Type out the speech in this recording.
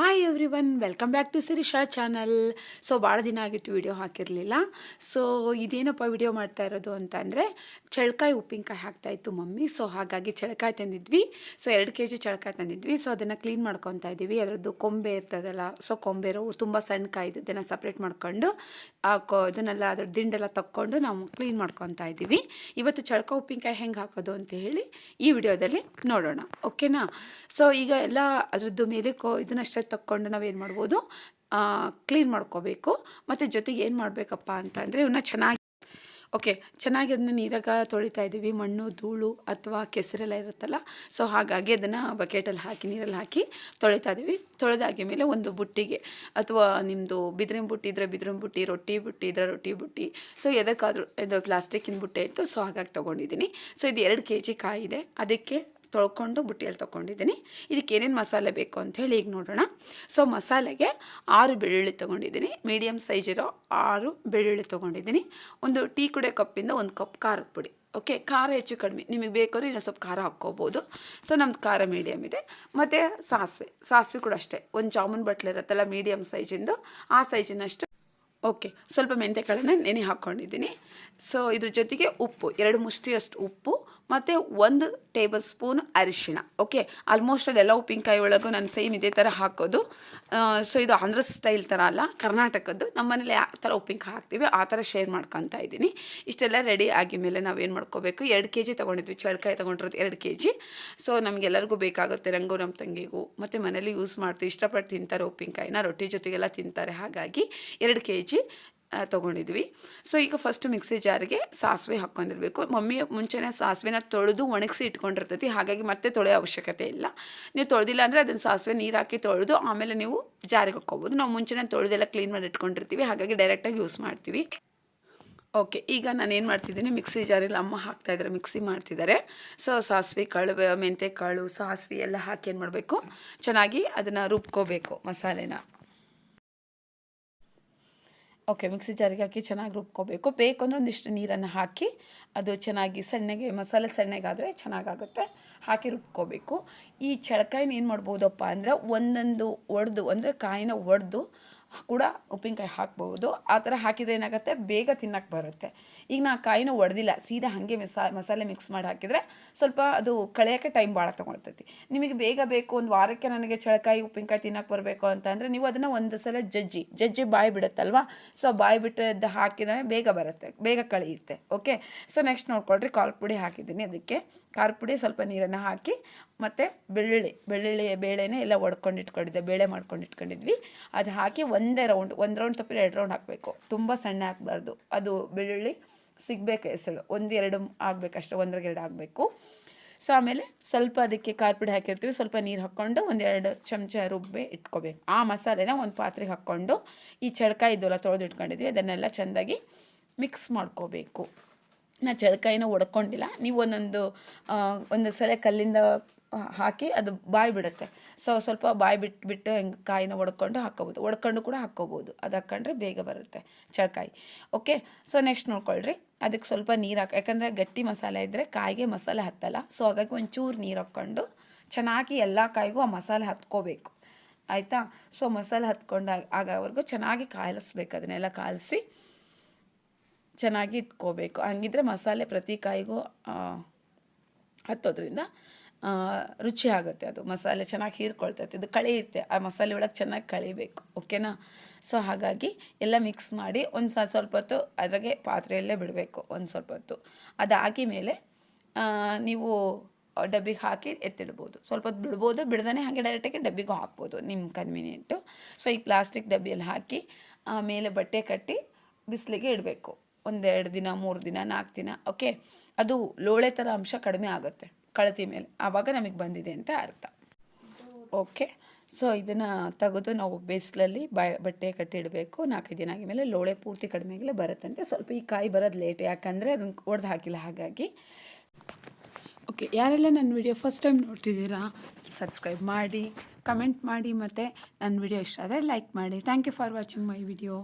Hi everyone welcome back to Sirisha channel so ಭಾಳ ದಿನ ಆಗಿತ್ತು ವಿಡಿಯೋ ಹಾಕಿರಲಿಲ್ಲ. ಸೊ ಇದೇನಪ್ಪ ವಿಡಿಯೋ ಮಾಡ್ತಾ ಇರೋದು ಅಂತ ಅಂದರೆ ಚಳಕಾಯಿ ಉಪ್ಪಿನಕಾಯಿ ಹಾಕ್ತಾಯಿತ್ತು ಮಮ್ಮಿ. ಸೊ ಹಾಗಾಗಿ ಚಳಕಾಯಿ ತಂದಿದ್ವಿ. ಸೊ ಎರಡು ಕೆ ಜಿ ಚಳಕಾಯಿ ತಂದಿದ್ವಿ. ಸೊ ಅದನ್ನು ಕ್ಲೀನ್ ಮಾಡ್ಕೊತಾ ಇದ್ದೀವಿ. ಅದರದ್ದು ಕೊಂಬೆ ಇರ್ತದಲ್ಲ ಸೊ ಕೊಂಬೆರು ತುಂಬ ಸಣ್ಣ ಕಾಯಿ ಇದನ್ನು ಸಪ್ರೇಟ್ ಮಾಡ್ಕೊಂಡು, ಆ ಕೊ ಇದನ್ನೆಲ್ಲ ಅದ್ರ ದಿಂಡೆಲ್ಲ ತಕ್ಕೊಂಡು ನಾವು ಕ್ಲೀನ್ ಮಾಡ್ಕೊತಾ ಇದ್ದೀವಿ. ಇವತ್ತು ಚಳಕ ಉಪ್ಪಿನಕಾಯಿ ಹೆಂಗೆ ಹಾಕೋದು ಅಂತ ಹೇಳಿ ಈ ವಿಡಿಯೋದಲ್ಲಿ ನೋಡೋಣ. ಓಕೆನಾ ಸೊ ಈಗ ಎಲ್ಲ ಅದರದ್ದು ಮೇಲೆ ಕೋ ಇದನ್ನಷ್ಟೇ ತಕ್ಕೊಂಡು ನಾವೇನು ಮಾಡ್ಬೋದು ಕ್ಲೀನ್ ಮಾಡ್ಕೋಬೇಕು. ಮತ್ತು ಜೊತೆಗೆ ಏನು ಮಾಡಬೇಕಪ್ಪ ಅಂತಂದರೆ ಇವನ್ನ ಚೆನ್ನಾಗಿ, ಓಕೆ, ಚೆನ್ನಾಗಿ ಅದನ್ನ ನೀರಾಗ ತೊಳಿತಾ ಇದ್ದೀವಿ. ಮಣ್ಣು, ಧೂಳು ಅಥವಾ ಕೆಸರೆಲ್ಲ ಇರುತ್ತಲ್ಲ, ಸೊ ಹಾಗಾಗಿ ಅದನ್ನು ಬಕೆಟಲ್ಲಿ ಹಾಕಿ, ನೀರಲ್ಲಿ ಹಾಕಿ ತೊಳಿತಾ ಇದ್ದೀವಿ. ತೊಳೆದಾಗಿ ಮೇಲೆ ಒಂದು ಬುಟ್ಟಿಗೆ ಅಥವಾ ನಿಮ್ಮದು ಬಿದಿರಿನ ಬುಟ್ಟಿ ಇದ್ರೆ ಬಿದಿರಿನ ಬುಟ್ಟಿ, ರೊಟ್ಟಿ ಬುಟ್ಟಿ ಇದ್ರೆ ರೊಟ್ಟಿ ಬುಟ್ಟಿ, ಸೊ ಎದಕ್ಕಾದರೂ ಇದು ಪ್ಲಾಸ್ಟಿಕ್ಕಿನ ಬುಟ್ಟೆ ಇತ್ತು, ಸೊ ಹಾಗಾಗಿ ತೊಗೊಂಡಿದ್ದೀನಿ. ಸೊ ಇದು ಎರಡು ಕೆ ಜಿ ಕಾಯಿ ಇದೆ. ಅದಕ್ಕೆ ತೊಳ್ಕೊಂಡು ಬುಟ್ಟಿಯಲ್ಲಿ ತೊಗೊಂಡಿದ್ದೀನಿ. ಇದಕ್ಕೆ ಏನೇನು ಮಸಾಲೆ ಬೇಕು ಅಂಥೇಳಿ ಈಗ ನೋಡೋಣ. ಸೊ ಮಸಾಲೆಗೆ ಆರು ಬೆಳ್ಳುಳ್ಳಿ ತೊಗೊಂಡಿದ್ದೀನಿ. ಮೀಡಿಯಮ್ ಸೈಜ್ ಇರೋ ಆರು ಬೆಳ್ಳುಳ್ಳಿ ತೊಗೊಂಡಿದ್ದೀನಿ. ಒಂದು ಟೀ ಕುಡೆ ಕಪ್ಪಿಂದ ಒಂದು ಕಪ್ ಖಾರದ ಪುಡಿ. ಓಕೆ ಖಾರ ಹೆಚ್ಚು ಕಡಿಮೆ. ನಿಮಗೆ ಬೇಕಾದ್ರೆ ಇನ್ನೊಂದು ಸ್ವಲ್ಪ ಖಾರ ಹಾಕ್ಕೋಬೋದು. ಸೊ ನಮ್ದು ಖಾರ ಮೀಡಿಯಮ್ ಇದೆ. ಮತ್ತು ಸಾಸಿವೆ. ಸಾಸಿವೆ ಕೂಡ ಅಷ್ಟೇ. ಒಂದು ಜಾಮೂನ್ ಬಟ್ಲು ಇರುತ್ತಲ್ಲ ಮೀಡಿಯಮ್ ಸೈಜಿಂದು ಆ ಸೈಜಿನಷ್ಟು ಓಕೆ, ಸ್ವಲ್ಪ ಮೆಂತೆಕಾಳನ್ನ ನೆನೆ ಹಾಕ್ಕೊಂಡಿದ್ದೀನಿ ಸೊ ಇದ್ರ ಜೊತೆಗೆ ಉಪ್ಪು, ಎರಡು ಮುಷ್ಟಿಯಷ್ಟು ಉಪ್ಪು, ಮತ್ತು ಒಂದು ಟೇಬಲ್ ಸ್ಪೂನ್ ಅರಿಶಿಣ, ಓಕೆ? ಆಲ್ಮೋಸ್ಟ್ ಅಲ್ಲೆಲ್ಲ ಉಪ್ಪಿನಕಾಯಿ ಒಳಗೂ ನಾನು ಸೇಮ್ ಇದೇ ಥರ ಹಾಕೋದು. ಸೊ ಇದು ಆಂಧ್ರ ಸ್ಟೈಲ್ ಥರ ಅಲ್ಲ, ಕರ್ನಾಟಕದ್ದು. ನಮ್ಮ ಮನೇಲಿ ಯಾವ ಥರ ಉಪ್ಪಿನಕಾಯಿ ಹಾಕ್ತೀವಿ, ಆ ಥರ ಶೇರ್ ಮಾಡ್ಕೊತಾ ಇದ್ದೀನಿ. ಇಷ್ಟೆಲ್ಲ ರೆಡಿ ಆಗಿ ಮೇಲೆ ನಾವೇನು ಮಾಡ್ಕೋಬೇಕು? ಎರಡು ಕೆ ಜಿ ತೊಗೊಂಡಿದ್ವಿ, ಚಳಕಾಯಿ ತೊಗೊಂಡಿರೋದು ಎರಡು ಕೆ ಜಿ ಸೊ ನಮಗೆಲ್ಲರಿಗೂ ಬೇಕಾಗುತ್ತೆ ನನಗೂ ನಮ್ಮ ತಂಗಿಗೂ, ಮತ್ತು ಮನೇಲಿ ಯೂಸ್ ಮಾಡ್ತೀವಿ, ಇಷ್ಟಪಟ್ಟು ತಿಂತಾರೆ ಉಪ್ಪಿನಕಾಯಿನ, ರೊಟ್ಟಿ ಜೊತೆಗೆಲ್ಲ ತಿಂತಾರೆ. ಹಾಗಾಗಿ ಎರಡು ಕೆ ತೊಗೊಂಡಿದ್ವಿ. ಸೊ ಈಗ ಫಸ್ಟ್ ಮಿಕ್ಸಿ ಜಾರಿಗೆ ಸಾಸಿವೆ ಹಾಕ್ಕೊಂಡಿರ್ಬೇಕು. ಮಮ್ಮಿ ಮುಂಚೆನೇ ಸಾಸಿವೆನ ತೊಳೆದು ಒಣಗಿಸಿ ಇಟ್ಕೊಂಡಿರ್ತೈತಿ. ಹಾಗಾಗಿ ಮತ್ತೆ ತೊಳೆಯೋ ಅವಶ್ಯಕತೆ ಇಲ್ಲ. ನೀವು ತೊಳೆದಿಲ್ಲ ಅಂದರೆ ಅದನ್ನು ಸಾಸಿವೆ ನೀರು ಹಾಕಿ ತೊಳೆದು ಆಮೇಲೆ ನೀವು ಜಾರಿಗೆ ಹಾಕ್ಕೋಬೋದು. ನಾವು ಮುಂಚೆನೇ ತೊಳೆದೆಲ್ಲ ಕ್ಲೀನ್ ಮಾಡಿ ಇಟ್ಕೊಂಡಿರ್ತೀವಿ. ಹಾಗಾಗಿ ಡೈರೆಕ್ಟಾಗಿ ಯೂಸ್ ಮಾಡ್ತೀವಿ. ಓಕೆ ಈಗ ನಾನು ಏನು ಮಾಡ್ತಿದ್ದೀನಿ? ಮಿಕ್ಸಿ ಜಾರಲ್ಲಿ ಅಮ್ಮ ಹಾಕ್ತಾಯಿದ್ದಾರೆ ಮಿಕ್ಸಿ ಮಾಡ್ತಿದ್ದಾರೆ ಸೊ ಸಾಸಿವೆ ಕಾಳು ಮೆಂತೆ ಕಾಳು, ಸಾಸಿವೆ ಎಲ್ಲ ಹಾಕಿ ಏನು ಮಾಡಬೇಕು? ಚೆನ್ನಾಗಿ ಅದನ್ನು ರುಬ್ಕೋಬೇಕು ಮಸಾಲೆನ. ಓಕೆ ಮಿಕ್ಸಿ ಜಾರಿಗೆ ಹಾಕಿ ಚೆನ್ನಾಗಿ ರುಬ್ಕೋಬೇಕು. ಬೇಕು ಅಂದರೆ ಒಂದಿಷ್ಟು ನೀರನ್ನು ಹಾಕಿ, ಅದು ಚೆನ್ನಾಗಿ ಸಣ್ಣಗೆ, ಮಸಾಲೆ ಸಣ್ಣಗಾದರೆ ಚೆನ್ನಾಗಾಗುತ್ತೆ. ಹಾಕಿ ರುಬ್ಕೋಬೇಕು. ಈ ಚಳಕಾಯಿನ ಏನು ಮಾಡ್ಬೋದಪ್ಪ ಅಂದರೆ ಒಂದೊಂದು ಒಡೆದು, ಅಂದರೆ ಕಾಯಿನ ಒಡೆದು ಕೂಡ ಉಪ್ಪಿನಕಾಯಿ ಹಾಕ್ಬೋದು. ಆ ಥರ ಹಾಕಿದರೆ ಏನಾಗುತ್ತೆ? ಬೇಗ ತಿನ್ನಕ್ಕೆ ಬರುತ್ತೆ. ಈಗ ನಾ ಕಾಯಿನೂ ಒಡೆದಿಲ್ಲ. ಸೀದಾ ಹಾಗೆ ಮಸಾ, ಮಸಾಲೆ ಮಿಕ್ಸ್ ಮಾಡಿ ಹಾಕಿದರೆ ಸ್ವಲ್ಪ ಅದು ಕಳೆಯೋಕ್ಕೆ ಟೈಮ್ ಭಾಳ ತೊಗೊಳ್ತೈತಿ. ನಿಮಗೆ ಬೇಗ ಬೇಕು, ಒಂದು ವಾರಕ್ಕೆ ನನಗೆ ಚಳಕಾಯಿ, ಉಪ್ಪಿನಕಾಯಿ ತಿನ್ನಕ್ಕೆ ಬರಬೇಕು ಅಂತಂದರೆ ನೀವು ಅದನ್ನು ಒಂದು ಸಲ ಜಜ್ಜಿ. ಜಜ್ಜಿ ಬಾಯಿ ಬಿಡುತ್ತಲ್ವ? ಸೊ ಬಾಯಿ ಬಿಟ್ಟದ್ದು ಹಾಕಿದರೆ ಬೇಗ ಬರುತ್ತೆ. ಬೇಗ ಕಳೆಯುತ್ತೆ. ಓಕೆ ಸೊ ನೆಕ್ಸ್ಟ್ ನೋಡ್ಕೊಳ್ರಿ. ಕಾಳು ಪುಡಿ ಹಾಕಿದ್ದೀನಿ ಅದಕ್ಕೆ. ಖಾರ ಪುಡಿ ಸ್ವಲ್ಪ ನೀರನ್ನು ಹಾಕಿ ಮತ್ತು ಬೆಳ್ಳುಳ್ಳಿ. ಬೆಳ್ಳುಳ್ಳಿ ಬೇಳೆನೇ ಎಲ್ಲ ಒಡ್ಕೊಂಡು ಇಟ್ಕೊಂಡಿದ್ದೆ. ಬೇಳೆ ಮಾಡ್ಕೊಂಡು ಇಟ್ಕೊಂಡಿದ್ವಿ. ಅದು ಹಾಕಿ ಒಂದೇ ರೌಂಡ್ ಒಂದು ರೌಂಡ್ ತಪ್ಪಿದ್ರೆ ಎರಡು ರೌಂಡ್ ಹಾಕಬೇಕು. ತುಂಬ ಸಣ್ಣ ಹಾಕ್ಬಾರ್ದು ಅದು ಬೆಳ್ಳುಳ್ಳಿ ಸಿಗಬೇಕು ಎಸಳು ಒಂದು ಎರಡು ಆಗಬೇಕಷ್ಟೆ ಒಂದ್ರಾಗ ಎರಡು ಆಗಬೇಕು. ಸೊ ಆಮೇಲೆ ಸ್ವಲ್ಪ ಅದಕ್ಕೆ ಕಾರ್ಪುಡಿ ಹಾಕಿರ್ತೀವಿ. ಸ್ವಲ್ಪ ನೀರು ಹಾಕ್ಕೊಂಡು ಒಂದೆರಡು ಚಮಚ ರುಬ್ಬಿ ಇಟ್ಕೋಬೇಕು. ಆ ಮಸಾಲೆನ ಒಂದು ಪಾತ್ರೆಗೆ ಹಾಕ್ಕೊಂಡು ಈ ಚಳಕ ಇದೆಲ್ಲ ತೊಳೆದು ಇಟ್ಕೊಂಡಿದ್ವಿ ಅದನ್ನೆಲ್ಲ ಚೆಂದಾಗಿ ಮಿಕ್ಸ್ ಮಾಡ್ಕೋಬೇಕು. ನಾ ಚಳಕಾಯಿನ ಒಡ್ಕೊಂಡಿಲ್ಲ. ನೀವು ಒಂದೊಂದು ಒಂದು ಸಲ ಕಲ್ಲಿಂದ ಹಾಕಿ ಅದು ಬಾಯಿ ಬಿಡುತ್ತೆ ಸೊ ಸ್ವಲ್ಪ ಬಾಯಿ ಬಿಟ್ಟು ಬಿಟ್ಟು ಹೆಂಗೆ ಕಾಯಿನ ಒಡ್ಕೊಂಡು ಹಾಕ್ಕೋಬೋದು. ಒಡ್ಕೊಂಡು ಕೂಡ ಹಾಕ್ಕೋಬೋದು. ಅದು ಹಾಕ್ಕೊಂಡ್ರೆ ಬೇಗ ಬರುತ್ತೆ ಚಳಕಾಯಿ. ಓಕೆ ಸೊ ನೆಕ್ಸ್ಟ್ ನೋಡ್ಕೊಳ್ರಿ. ಅದಕ್ಕೆ ಸ್ವಲ್ಪ ನೀರು ಹಾಕಿ, ಯಾಕಂದರೆ ಗಟ್ಟಿ ಮಸಾಲೆ ಇದ್ದರೆ ಕಾಯಿಗೆ ಮಸಾಲೆ ಹತ್ತಲ್ಲ. ಸೊ ಹಾಗಾಗಿ ಒಂಚೂರು ನೀರು ಹಾಕ್ಕೊಂಡು ಚೆನ್ನಾಗಿ ಎಲ್ಲ ಕಾಯಿಗೂ ಆ ಮಸಾಲೆ ಹತ್ಕೋಬೇಕು. ಆಯಿತಾ? ಸೊ ಮಸಾಲೆ ಹತ್ಕೊಂಡು ಆಗೋವರೆಗೂ ಚೆನ್ನಾಗಿ ಕಾಯಿಸ್ಬೇಕು ಅದನ್ನೆಲ್ಲ ಕಾಯಿಸಿ ಚೆನ್ನಾಗಿ ಇಟ್ಕೋಬೇಕು. ಹಂಗಿದ್ರೆ ಮಸಾಲೆ ಪ್ರತಿ ಕಾಯಿಗೂ ಹತ್ತೋದ್ರಿಂದ ರುಚಿ ಆಗುತ್ತೆ ಅದು. ಮಸಾಲೆ ಚೆನ್ನಾಗಿ ಹೀರ್ಕೊಳ್ತೈತೆ. ಇದು ಕಳೆಯುತ್ತೆ. ಆ ಮಸಾಲೆ ಒಳಗೆ ಚೆನ್ನಾಗಿ ಕಳಿಬೇಕು. ಓಕೆನಾ ಸೊ ಹಾಗಾಗಿ ಎಲ್ಲ ಮಿಕ್ಸ್ ಮಾಡಿ ಒಂದು ಸ್ವಲ್ಪ ಹೊತ್ತು ಅದ್ರಾಗೆ ಪಾತ್ರೆಯಲ್ಲೇ ಬಿಡಬೇಕು. ಒಂದು ಸ್ವಲ್ಪ ಹೊತ್ತು. ಅದಾಗಿ ಮೇಲೆ ನೀವು ಡಬ್ಬಿಗೆ ಹಾಕಿ ಎತ್ತಿಡ್ಬೋದು. ಸ್ವಲ್ಪ ಹೊತ್ತು ಬಿಡ್ಬೋದು. ಬಿಡ್ದೇ ಹಾಗೆ ಡೈರೆಕ್ಟಾಗಿ ಡಬ್ಬಿಗೂ ಹಾಕ್ಬೋದು ನಿಮ್ಮ ಕನ್ವೀನಿಯೆಂಟು ಸೊ ಈ ಪ್ಲಾಸ್ಟಿಕ್ ಡಬ್ಬಿಯಲ್ಲಿ ಹಾಕಿ ಮೇಲೆ ಬಟ್ಟೆ ಕಟ್ಟಿ ಬಿಸಿಲಿಗೆ ಇಡಬೇಕು. ಒಂದೆರಡು ದಿನ, ಮೂರು ದಿನ ನಾಲ್ಕು ದಿನ. ಓಕೆ ಅದು ಲೋಳೆ ಥರ ಅಂಶ ಕಡಿಮೆ ಆಗುತ್ತೆ. ಕಳತಿ ಮೇಲೆ. ಆವಾಗ ನಮಗೆ ಬಂದಿದೆ ಅಂತ ಅರ್ಥ. ಓಕೆ. ಸೊ ಇದನ್ನು ತೆಗೆದು ನಾವು ಬೇಸ್ಲಲ್ಲಿ ಬಟ್ಟೆ ಕಟ್ಟಿಡಬೇಕು. ನಾಲ್ಕೈದು ದಿನ ಆಗಿದ್ಮೇಲೆ ಲೋಳೆ ಪೂರ್ತಿ ಕಡಿಮೆ ಆಗಲೇ ಬರುತ್ತಂತೆ ಸ್ವಲ್ಪ ಈ ಕಾಯಿ ಬರೋದು ಲೇಟ್ ಯಾಕಂದರೆ ಅದನ್ನು ಒಡೆದು ಹಾಕಿಲ್ಲ ಹಾಗಾಗಿ. ಓಕೆ, ಯಾರೆಲ್ಲ ನನ್ನ ವಿಡಿಯೋ ಫಸ್ಟ್ ಟೈಮ್ ನೋಡ್ತಿದ್ದೀರಾ ಸಬ್ಸ್ಕ್ರೈಬ್ ಮಾಡಿ ಕಮೆಂಟ್ ಮಾಡಿ ಮತ್ತು ನನ್ನ ವಿಡಿಯೋ ಇಷ್ಟ ಆದರೆ ಲೈಕ್ ಮಾಡಿ. Thank you for watching my video